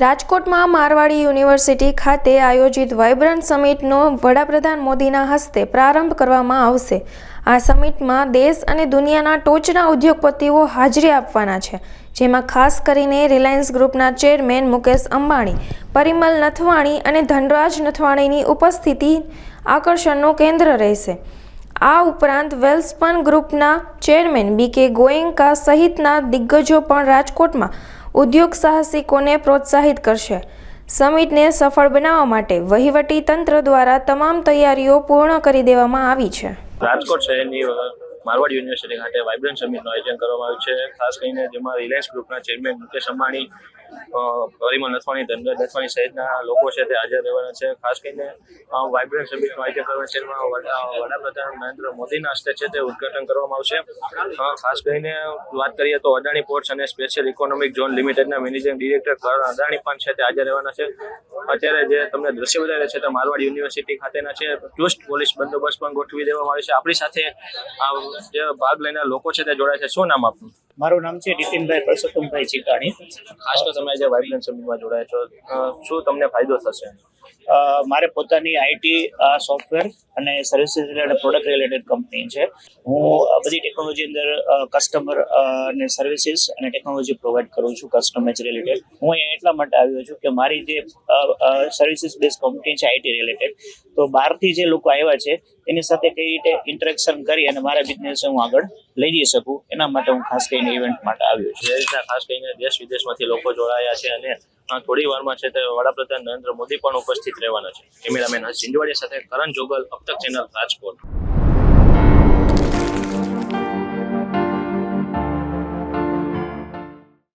રાજકોટમાં મારવાડી યુનિવર્સિટી ખાતે આયોજિત વાઇબ્રન્ટ સમિટનો વડાપ્રધાન મોદીના હસ્તે પ્રારંભ કરવામાં આવશે. આ સમિટમાં દેશ અને દુનિયાના ટોચના ઉદ્યોગપતિઓ હાજરી આપવાના છે, જેમાં ખાસ કરીને રિલાયન્સ ગ્રુપના ચેરમેન મુકેશ અંબાણી, પરિમલ નથવાણી અને ધનરાજ નથવાણીની ઉપસ્થિતિ આકર્ષણનું કેન્દ્ર રહેશે. આ ઉપરાંત વેલ્સપન ગ્રુપના ચેરમેન બી કે ગોયંકા સહિતના દિગ્ગજો પણ રાજકોટમાં ઉદ્યોગ સાહસિકોને પ્રોત્સાહિત કરશે. સમિટને સફળ બનાવવા માટે વહીવટી તંત્ર દ્વારા તમામ તૈયારીઓ પૂર્ણ કરી દેવામાં આવી છે. રાજકોટ શહેરની મારવાડ યુનિવર્સિટી ખાતે વાઇબ્રન્ટ સમિટનું આયોજન કરવામાં આવ્યું છે. ખાસ કરીને જેમાં રિલાયન્સ ગ્રુપના ચેરમેન મુકેશ અંબાણી પરિમલ નથવાણી ધનગર નથવાણી સહિતના લોકો છે તે હાજર રહેવાના છે. ખાસ કરીને વાઇબ્રન્ટ સમિટનું આઈટી વડા- વડાપ્રધાન નરેન્દ્ર મોદીના હસ્તે છે તે ઉદઘાટન કરવામાં આવશે. ખાસ કરીને વાત કરીએ તો અદાણી પોર્ટ્સ અને સ્પેશિયલ ઇકોનોમિક ઝોન લિમિટેડના મેનેજિંગ ડિરેક્ટર કરણ અદાણી પણ છે તે હાજર રહેવાના છે. અત્યારે જે તમને દ્રશ્ય બતાવે છે તે મારવાડ યુનિવર્સિટી ખાતેના છે. ચુસ્ત પોલીસ બંદોબસ્ત પણ ગોઠવી દેવામાં આવ્યો છે. આપણી સાથે આ જે ભાગ લઈને લોકો છે તે જોડાય છે. શું નામ આપનું? મારું નામ છે નીતિનભાઈ પરસોત્તમભાઈ ચિકાણી ખાસ તો તમે જે વાઇબ્રન્ટ સમિટમાં જોડાયા છો શું તમને ફાયદો થશે? મારે પોતાની આઈટી સોફ્ટવેર અને services related product related company છે. હું બધી ટેકનોલોજી અંદર કસ્ટમર અને સર્વિસીસ અને ટેકનોલોજી પ્રોવાઈડ કરું છું કસ્ટમર રિલેટેડ હું અહીંયા એટલા માટે આવ્યો છું કે મારી જે સર્વિસીસ બેઝ કંપની છે આઈટી રિલેટેડ તો બહારથી જે લોકો આવ્યા છે, એની સાથે કઈ રીતે ઇન્ટરેક્શન કરી અને મારા બિઝનેસ હું આગળ લઈ જઈ શકું, એના માટે હું ખાસ કરીને ઇવેન્ટ માટે આવ્યો છું. જે રીતના ખાસ કરીને દેશ વિદેશમાંથી લોકો જોડાયા છે અને થોડી વારમાં છે તે વડાપ્રધાન નરેન્દ્ર મોદી પણ ઉપસ્થિત રહેવાના છે. કેમેરામેન હર્ષ સિંધવાડિયા સાથે કરણ જોગલ અબ ચેનલ રાજકોટ.